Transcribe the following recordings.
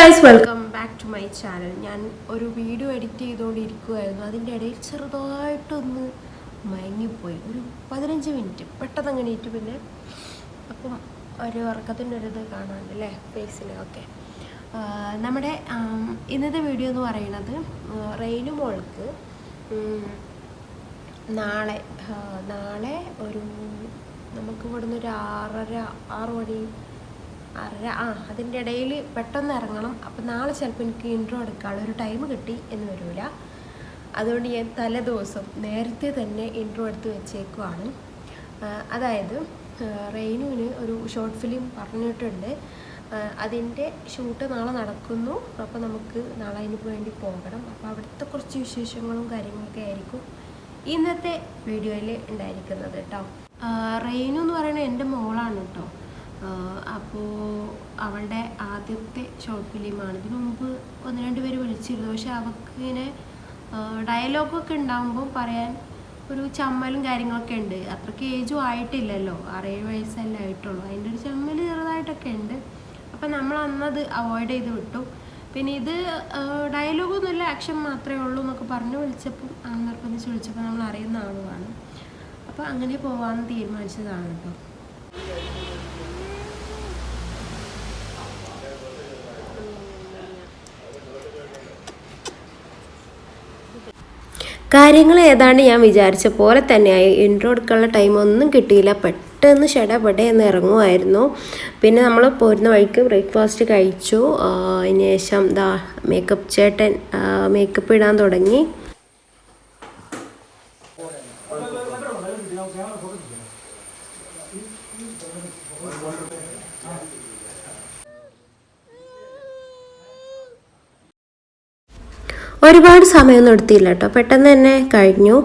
Guys welcome back to my channel ഞാൻ ഒരു video edit ചെയ്തുകൊണ്ടിരിക്കുമായിരുന്നു അതിന്റെ ഇടയിൽ ചെറുതായിട്ടൊന്ന് മയങ്ങിപ്പോയി. ഒരു പതിനഞ്ച് മിനിറ്റ് പെട്ടെന്ന് അങ്ങനെ ഇട്ട് പിന്നെ. അപ്പം ഒരു ഉറക്കത്തിന്റെ ഒരു ഇത് കാണാണ്ട് അല്ലേ? ഫേസിൽ ഓക്കെ നമ്മുടെ ഇന്നത്തെ വീഡിയോ എന്ന് പറയുന്നത് റെയിനു മോൾക്ക് നാളെ നാളെ ഒരു നമുക്ക് ഇവിടുന്ന് ഒരു ആറര ആറ് മണി ആറര ആ അതിന്റെ ഇടയിൽ പെട്ടെന്ന് ഇറങ്ങണം. അപ്പം നാളെ ചിലപ്പോൾ എനിക്ക് ഇൻട്രോ എടുക്കാനുള്ള ഒരു ടൈം കിട്ടി എന്ന് വരില്ല അതുകൊണ്ട് ഞാൻ തലേ ദിവസം നേരത്തെ തന്നെ ഇൻട്രോ എടുത്ത് വെച്ചേക്കുവാണ്. അതായത് റെയിനുവിന് ഒരു ഷോർട്ട് ഫിലിം പറഞ്ഞിട്ടുണ്ട്. അതിന്റെ ഷൂട്ട് നാളെ നടക്കുന്നു. അപ്പോൾ നമുക്ക് നാളെ അതിന് വേണ്ടി പോകണം. അപ്പോൾ അവിടുത്തെ കുറച്ച് വിശേഷങ്ങളും കാര്യങ്ങളൊക്കെ ആയിരിക്കും ഇന്നത്തെ വീഡിയോയിൽ ഉണ്ടായിരിക്കുന്നത് കേട്ടോ. റെയിനു എന്ന് പറയുന്നത് എന്റെ കേട്ടോ അപ്പോൾ അവളുടെ ആദ്യത്തെ ഷോർട്ട് ഫിലിമാണ് ഇതിനു മുമ്പ് ഒന്ന് രണ്ട് പേര് വിളിച്ചിരുന്നു. പക്ഷെ അവൾക്ക് ഇങ്ങനെ ഡയലോഗൊക്കെ ഉണ്ടാകുമ്പോൾ പറയാൻ ഒരു ചമ്മലും കാര്യങ്ങളൊക്കെ ഉണ്ട്. അത്രയ്ക്ക് ഏജും ആയിട്ടില്ലല്ലോ. ആറേഴ് വയസ്സല്ലേ ആയിട്ടുള്ളൂ. അതിന്റെ ഒരു ചമ്മൽ ചെറുതായിട്ടൊക്കെ ഉണ്ട്. അപ്പം നമ്മൾ അന്നത് അവോയ്ഡ് ചെയ്ത് വിട്ടു. പിന്നെ ഇത് ഡയലോഗൊന്നുമില്ല ആക്ഷൻ മാത്രമേ ഉള്ളൂ എന്നൊക്കെ പറഞ്ഞ് വിളിച്ചപ്പം ആ നിർബന്ധിച്ച് വിളിച്ചപ്പോൾ നമ്മൾ അറിയുന്ന ആളുമാണ്. അപ്പോൾ അങ്ങനെ പോകാമെന്ന് തീരുമാനിച്ചതാണ് കേട്ടോ. കാര്യങ്ങൾ ഏതാണ്ട് ഞാൻ വിചാരിച്ച പോലെ തന്നെയായി ഇൻട്രോ എടുക്കാനുള്ള ടൈം ഒന്നും കിട്ടിയില്ല. പെട്ടെന്ന് ഷടപടെ എന്ന് ഇറങ്ങുമായിരുന്നു. പിന്നെ നമ്മൾ പോരുന്ന വഴിക്ക് ബ്രേക്ക്ഫാസ്റ്റ് കഴിച്ചു. അതിന് ശേഷം ദാ മേക്കപ്പ് ചേട്ടൻ മേക്കപ്പ് ഇടാൻ തുടങ്ങി. ഒരുപാട് സമയമൊന്നും എടുത്തില്ല കേട്ടോ. പെട്ടെന്ന് തന്നെ കഴിഞ്ഞു.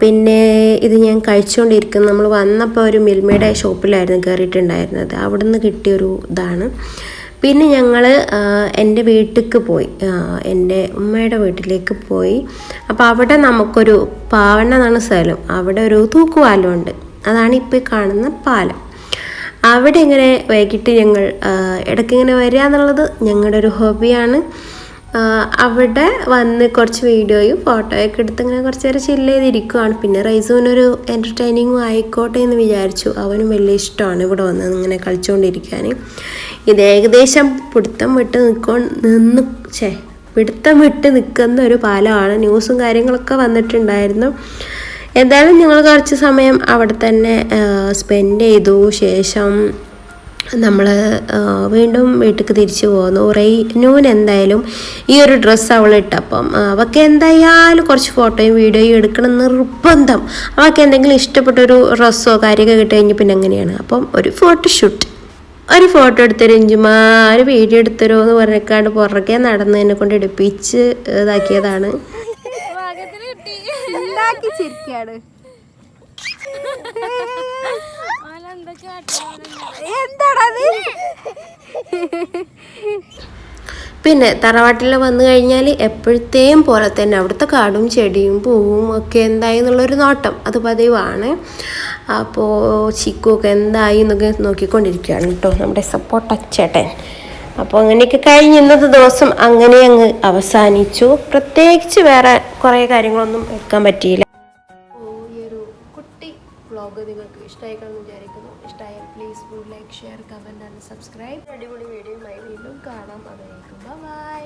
പിന്നെ ഇത് ഞാൻ കഴിച്ചുകൊണ്ടിരിക്കുന്നു. നമ്മൾ വന്നപ്പോൾ ഒരു മിൽമയുടെ ഷോപ്പിലായിരുന്നു കയറിയിട്ടുണ്ടായിരുന്നത്. അവിടെ നിന്ന് കിട്ടിയൊരു ഇതാണ്. പിന്നെ ഞങ്ങൾ എന്റെ വീട്ടിലേക്ക് പോയി. എന്റെ ഉമ്മയുടെ വീട്ടിലേക്ക് പോയി. അപ്പോൾ അവിടെ നമുക്കൊരു പാവണ്ണ സ്ഥലം. അവിടെ ഒരു തൂക്കുപാലമുണ്ട്. അതാണ് ഇപ്പോൾ കാണുന്ന പാലം. അവിടെ ഇങ്ങനെ വൈകിട്ട് ഞങ്ങൾ ഇടയ്ക്ക് ഇടയ്ക്കിങ്ങനെ വരിക എന്നുള്ളത് ഞങ്ങളുടെ ഒരു ഹോബിയാണ്. അവിടെ വന്ന് കുറച്ച് വീഡിയോയും ഫോട്ടോയൊക്കെ എടുത്ത് ഇങ്ങനെ കുറച്ച് നേരം ചില്ല് ചെയ്തിരിക്കുവാണ്. പിന്നെ റൈസുവിനൊരു എന്റർടൈനിങ്ങും ആയിക്കോട്ടെ എന്ന് വിചാരിച്ചു. അവനും വലിയ ഇഷ്ടമാണ് ഇവിടെ വന്ന് ഇങ്ങനെ കളിച്ചുകൊണ്ടിരിക്കാൻ ഇത് ഏകദേശം പിടുത്തം വിട്ട് നിൽക്കോ നിന്ന് ഛേ പിടുത്തം വിട്ട് നിൽക്കുന്ന ഒരു പാലമാണ്. ന്യൂസും കാര്യങ്ങളൊക്കെ വന്നിട്ടുണ്ടായിരുന്നു. എന്തായാലും ഞങ്ങൾ കുറച്ച് സമയം അവിടെ തന്നെ സ്പെൻഡ് ചെയ്തു. ശേഷം നമ്മൾ വീണ്ടും വീട്ടിലേക്ക് തിരിച്ചു പോകുന്നു. റെയ്നൂൻ എന്തായാലും ഈ ഒരു ഡ്രസ്സ് അവൾ ഇട്ടപ്പം അവൾക്ക് എന്തായാലും കുറച്ച് ഫോട്ടോയും വീഡിയോയും എടുക്കണം നിർബന്ധം. അവൾക്ക് എന്തെങ്കിലും ഇഷ്ടപ്പെട്ടൊരു ഡ്രസ്സോ കാര്യമൊക്കെ കിട്ടി കഴിഞ്ഞ് പിന്നെ അങ്ങനെയാണ് അപ്പം ഒരു ഫോട്ടോഷൂട്ട് ഒരു ഫോട്ടോ എടുത്തൊരു ഇഞ്ചുമാ ഒരു വീഡിയോ എടുത്തരോ എന്ന് പറഞ്ഞേക്കാണ്ട് പുറകെ നടന്നതിനെ കൊണ്ട് എടുപ്പിച്ച് ഇതാക്കിയതാണ്. ഉണ്ടാക്കി ചിരിക്കാണ്. പിന്നെ തറവാട്ടിൽ വന്നു കഴിഞ്ഞാൽ എപ്പോഴത്തെയും പോലെ തന്നെ അവിടുത്തെ കാടും ചെടിയും പൂവും ഒക്കെ എന്തായി എന്നുള്ളൊരു നോട്ടം അത് പതിവാണ്. അപ്പോൾ ചിക്കുമൊക്കെ എന്തായി എന്നൊക്കെ നോക്കിക്കൊണ്ടിരിക്കുകയാണ് കേട്ടോ നമ്മുടെ സപ്പോർട്ട് അച്ചേട്ടൻ അപ്പോൾ അങ്ങനെയൊക്കെ കഴിഞ്ഞ് ഇന്നത്തെ ദിവസം അങ്ങനെ അങ്ങ് അവസാനിച്ചു. പ്രത്യേകിച്ച് വേറെ കുറേ കാര്യങ്ങളൊന്നും എടുക്കാൻ പറ്റിയില്ല. വ്ളോഗ് നിങ്ങൾക്ക് ഇഷ്ടമായിക്കാണെന്ന് വിചാരിക്കുന്നു. ഇഷ്ടമായാൽ please like share comment and subscribe അടിപൊളി വീഡിയോയുമായി വീണ്ടും കാണാം. അതായിരിക്കും ബൈ